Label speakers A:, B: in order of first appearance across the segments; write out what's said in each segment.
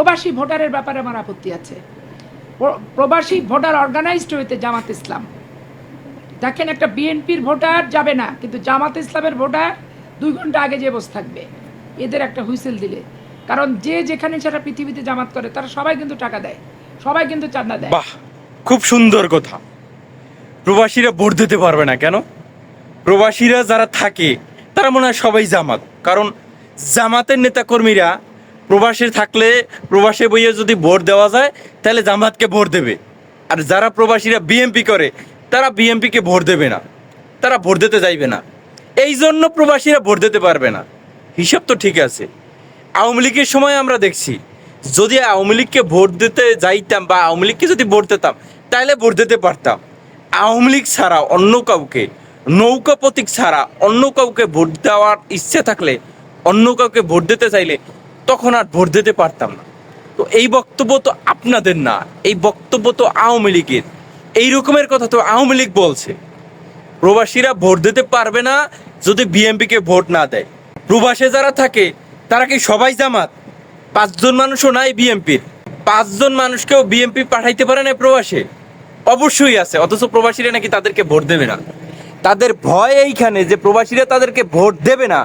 A: প্রবাসী ভোটারের ব্যাপারে আমার আপত্তি আছে। প্রবাসী ভোটার অর্গানাইজড হইতে জামাত ইসলাম। দেখেন একটা বিএনপির ভোটার যাবে না, কিন্তু জামাত ইসলামের ভোটার দুই ঘণ্টা আগে যে বসে থাকবে, এদের একটা হুইসেল দিলে। কারণ যে যেখানে সারা পৃথিবীতে জামাত করে, তারা সবাই কিন্তু টাকা দেয়, সবাই কিন্তু চাঁদা দেয়।
B: বাহ, খুব সুন্দর কথা। প্রবাসীরা ভোট দিতে পারবে না কেন? প্রবাসীরা যারা থাকে, তারা মনে হয় সবাই জামাত। কারণ জামাতের নেতাকর্মীরা প্রবাসে থাকলে প্রবাসে বইয়ে যদি ভোট দেওয়া যায়, তাহলে জামাতকে ভোট দেবে। আর যারা প্রবাসীরা বিএমপি করে, তারা বিএমপিকে ভোট দেবে না। তারা ভোট দিতে যাইবে না। এই জন্য প্রবাসীরা ভোট দিতে পারবে না। হিসাব তো ঠিক আছে। আওয়ামী লীগের সময় আমরা দেখছি, যদি আওয়ামী লীগকে ভোট দিতে যাইতাম বা আওয়ামী লীগকে যদি ভোট দিতাম, তাহলে ভোট দিতে পারতাম। আওয়ামী লীগ ছাড়া অন্য কাউকে, নৌকা প্রতীক ছাড়া অন্য কাউকে ভোট দেওয়ার ইচ্ছে থাকলে, অন্য কাউকে ভোট দিতে চাইলে তখন আর ভোট দিতে পারতাম না। তো এই বক্তব্য তো আপনাদের না, এই বক্তব্য তো আওয়ামী লীগের। এই রকমের কথা তো আওয়ামী লীগ বলছে। প্রবাসীরা ভোট দিতে পারবে না যদি বিএমপিকে ভোট না দেয়। প্রবাসে যারা থাকে, তারা কি সবাই জামাত? পাঁচজন মানুষও নাই বিএমপির পাঁচজন মানুষকেও বিএমপি পাঠাইতে পারে না প্রবাসে? অবশ্যই আছে, অথচ প্রবাসীরা নাকি তাদেরকে ভোট দেবে না। তাদের ভয় এইখানে যে প্রবাসীরা তাদেরকে ভোট দেবে না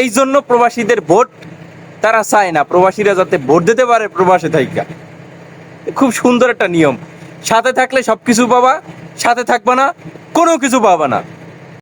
B: এই জন্য প্রবাসীদের ভোট তারা চায় না, প্রবাসীরা যাতে ভোট দিতে পারে প্রবাসে থাইকা। খুব সুন্দর একটা নিয়ম। সাথে থাকলে সব কিছু পাবা, সাথে থাকবা না, কোনো কিছু পাবা না।